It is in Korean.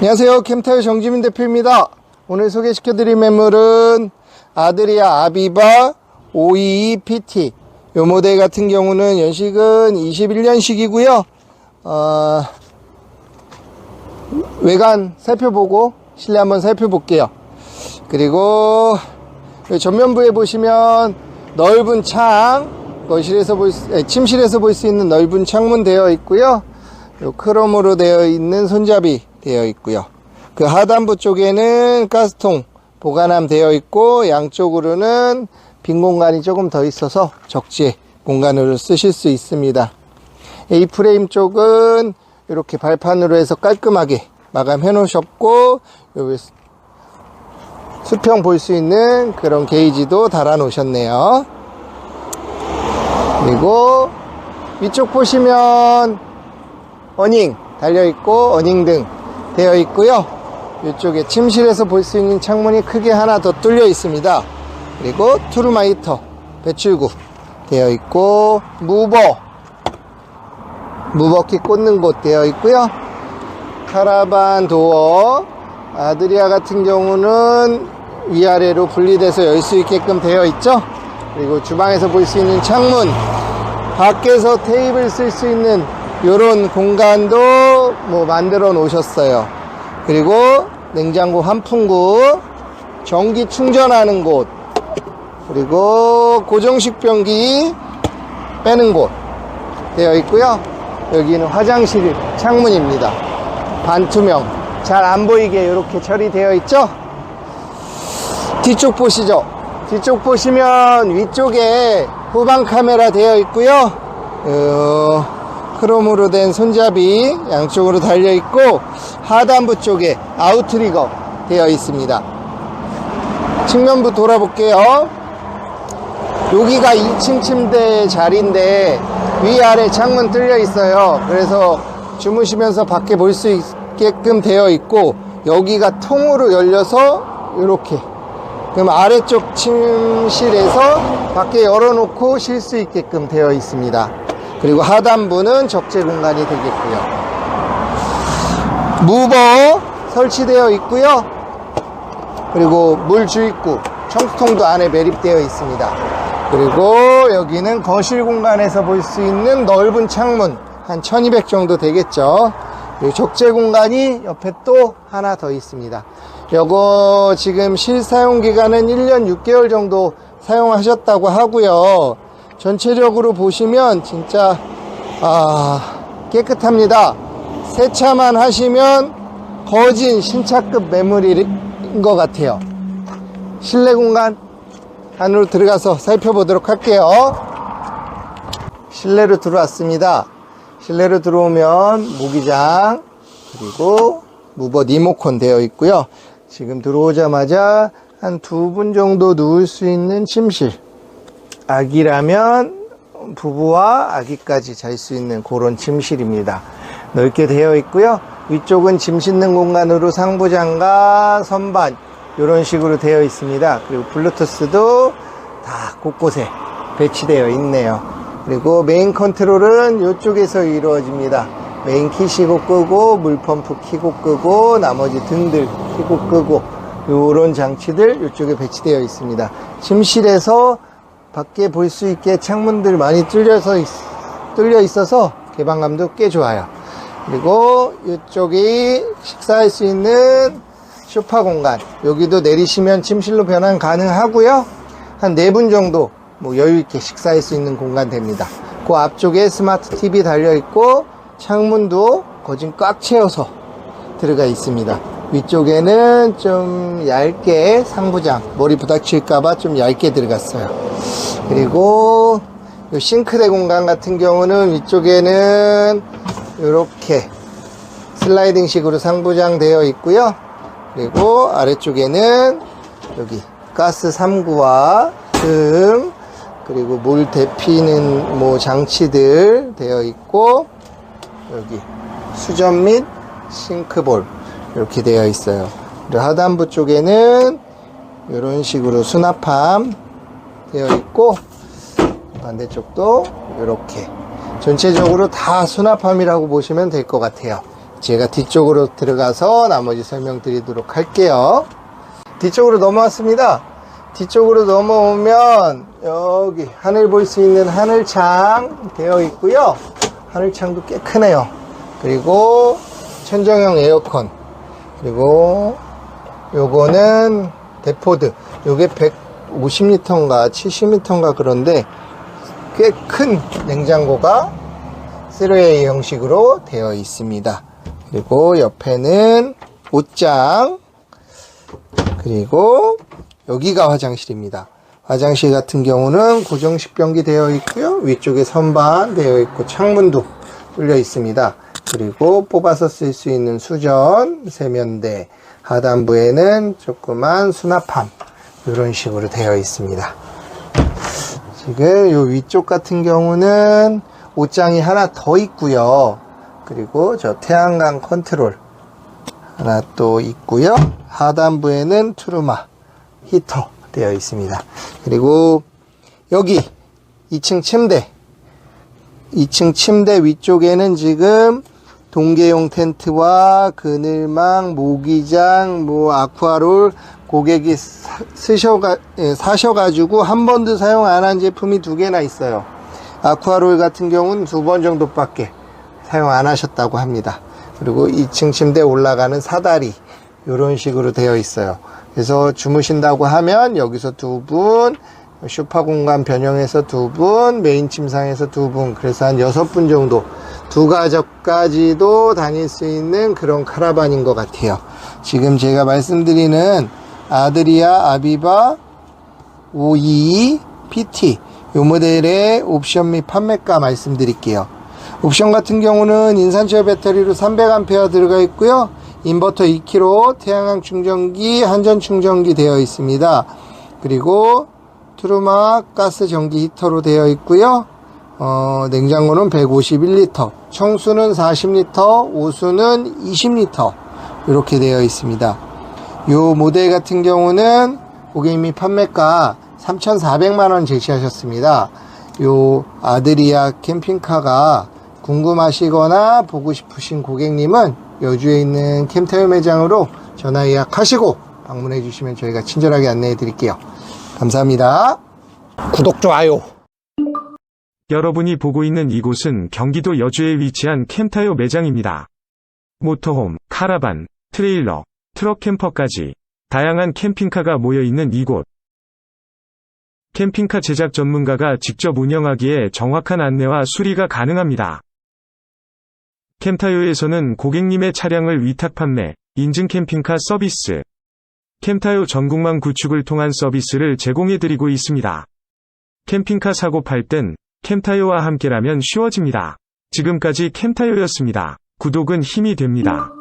안녕하세요. 캠타일 정지민 대표입니다. 오늘 소개시켜 드릴 매물은 아드리아 아비바 522 PT. 요 모델 같은 경우는 연식은 21년식이고요. 어, 외관 살펴보고 실내 한번 살펴볼게요. 그리고 요 전면부에 보시면 넓은 창, 거실에서 볼 수, 에, 침실에서 볼 수 있는 넓은 창문 되어 있고요. 요 크롬으로 되어 있는 손잡이 되어 있고요. 그 하단부 쪽에는 가스통 보관함 되어 있고 양쪽으로는 빈 공간이 조금 더 있어서 적재 공간으로 쓰실 수 있습니다. A 프레임 쪽은 이렇게 발판으로 해서 깔끔하게 마감해 놓으셨고 여기 수평 볼 수 있는 그런 게이지도 달아 놓으셨네요. 그리고 위쪽 보시면 어닝 달려 있고 어닝 등 되어 있고요. 이쪽에 침실에서 볼 수 있는 창문이 크게 하나 더 뚫려 있습니다. 그리고 투르마이터 배출구 되어 있고 무버 무버키 꽂는 곳 되어 있고요. 카라반 도어 아드리아 같은 경우는 위아래로 분리돼서 열 수 있게끔 되어 있죠. 그리고 주방에서 볼 수 있는 창문 밖에서 테이블 쓸 수 있는 이런 공간도 뭐 만들어 놓으셨어요. 그리고 냉장고 환풍구, 전기 충전하는 곳, 그리고 고정식 변기 빼는 곳 되어 있고요. 여기는 화장실 창문입니다. 반투명, 잘 안 보이게 이렇게 처리되어 있죠. 뒤쪽 보시죠. 뒤쪽 보시면 위쪽에 후방 카메라 되어 있고요. 어, 크롬으로 된 손잡이 양쪽으로 달려 있고 하단부 쪽에 아웃트리거 되어 있습니다. 측면부 돌아볼게요. 여기가 2층 침대 자리인데 위아래 창문 뚫려 있어요. 그래서 주무시면서 밖에 볼 수 있게끔 되어 있고 여기가 통으로 열려서 이렇게 그럼 아래쪽 침실에서 밖에 열어놓고 쉴 수 있게끔 되어 있습니다. 그리고 하단부는 적재 공간이 되겠고요. 무버 설치되어 있고요. 그리고 물 주입구, 청수통도 안에 매립되어 있습니다. 그리고 여기는 거실 공간에서 볼 수 있는 넓은 창문 한 1200 정도 되겠죠. 이 적재 공간이 옆에 또 하나 더 있습니다. 요거 지금 실사용 기간은 1년 6개월 정도 사용하셨다고 하고요. 전체적으로 보시면 진짜 아, 깨끗합니다. 세차만 하시면 거진 신차급 매물인 것 같아요. 실내 공간 안으로 들어가서 살펴보도록 할게요. 실내로 들어왔습니다. 실내로 들어오면 모기장 그리고 무버 리모컨 되어 있고요. 지금 들어오자마자 한 두 분 정도 누울 수 있는 침실. 아기라면 부부와 아기까지 잘 수 있는 그런 침실입니다. 넓게 되어 있고요. 위쪽은 짐 싣는 공간으로 상부장과 선반 이런 식으로 되어 있습니다. 그리고 블루투스도 다 곳곳에 배치되어 있네요. 그리고 메인 컨트롤은 이쪽에서 이루어집니다. 메인 키시고 끄고 물펌프 키고 끄고 나머지 등들 키고 끄고 이런 장치들 이쪽에 배치되어 있습니다. 침실에서 밖에 볼 수 있게 창문들 많이 뚫려서 있, 뚫려 있어서 개방감도 꽤 좋아요. 그리고 이쪽이 식사할 수 있는 쇼파 공간. 여기도 내리시면 침실로 변환 가능하고요. 한네분 정도 뭐 여유 있게 식사할 수 있는 공간 됩니다. 그 앞쪽에 스마트 TV 달려 있고 창문도 거진 꽉 채워서 들어가 있습니다. 위쪽에는 좀 얇게 상부장 머리 부닥칠까봐 좀 얇게 들어갔어요. 그리고 요 싱크대 공간 같은 경우는 위쪽에는 이렇게 슬라이딩 식으로 상부장 되어 있고요. 그리고 아래쪽에는 여기 가스 3구와 등 그리고 물 데피는 뭐 장치들 되어 있고 여기 수전 및 싱크볼 이렇게 되어 있어요. 하단부 쪽에는 이런 식으로 수납함 되어 있고 반대쪽도 이렇게 전체적으로 다 수납함이라고 보시면 될 것 같아요. 제가 뒤쪽으로 들어가서 나머지 설명드리도록 할게요. 뒤쪽으로 넘어왔습니다. 뒤쪽으로 넘어오면 여기 하늘 볼 수 있는 하늘창 되어 있고요. 하늘창도 꽤 크네요. 그리고 천정형 에어컨 그리고 요거는 데포드 요게 150리터인가 70리터인가 그런데 꽤 큰 냉장고가 3웨이 형식으로 되어 있습니다. 그리고 옆에는 옷장 그리고 여기가 화장실입니다. 화장실 같은 경우는 고정식 변기 되어 있고요. 위쪽에 선반 되어 있고 창문도 뚫려 있습니다. 그리고 뽑아서 쓸 수 있는 수전, 세면대, 하단부에는 조그만 수납함 이런 식으로 되어 있습니다. 지금 요 위쪽 같은 경우는 옷장이 하나 더 있고요. 그리고 저 태양광 컨트롤 하나 또 있고요. 하단부에는 트루마 히터 되어 있습니다. 그리고 여기 2층 침대 2층 침대 위쪽에는 지금 동계용 텐트와 그늘망, 모기장, 뭐 아쿠아롤 고객이 사, 쓰셔가, 예, 사셔가지고 한 번도 사용 안 한 제품이 두 개나 있어요. 아쿠아롤 같은 경우는 두 번 정도밖에 사용 안 하셨다고 합니다. 그리고 2층 침대 올라가는 사다리 이런 식으로 되어 있어요. 그래서 주무신다고 하면 여기서 두 분, 쇼파 공간 변형해서 두 분, 메인 침상에서 두 분, 그래서 한 여섯 분 정도 두 가족까지도 다닐 수 있는 그런 카라반인 것 같아요. 지금 제가 말씀드리는 아드리아 아비바 522 PT 요 모델의 옵션 및 판매가 말씀드릴게요. 옵션 같은 경우는 인산철 배터리로 300A 들어가 있고요. 인버터 2kg, 태양광 충전기, 한전 충전기 되어 있습니다. 그리고 트루마 가스 전기 히터로 되어 있고요. 어, 냉장고는 151리터, 청수는 40리터, 오수는 20리터 이렇게 되어 있습니다. 요 모델 같은 경우는 고객님이 판매가 3,400만원 제시하셨습니다. 요 아드리아 캠핑카가 궁금하시거나 보고 싶으신 고객님은 여주에 있는 캠타요 매장으로 전화 예약하시고 방문해 주시면 저희가 친절하게 안내해 드릴게요. 감사합니다. 구독, 좋아요. 여러분이 보고 있는 이곳은 경기도 여주에 위치한 캠타요 매장입니다. 모터홈, 카라반, 트레일러, 트럭 캠퍼까지 다양한 캠핑카가 모여 있는 이곳. 캠핑카 제작 전문가가 직접 운영하기에 정확한 안내와 수리가 가능합니다. 캠타요에서는 고객님의 차량을 위탁 판매, 인증 캠핑카 서비스, 캠타요 전국망 구축을 통한 서비스를 제공해드리고 있습니다. 캠핑카 사고 팔 땐 캠타요와 함께라면 쉬워집니다. 지금까지 캠타요였습니다. 구독은 힘이 됩니다.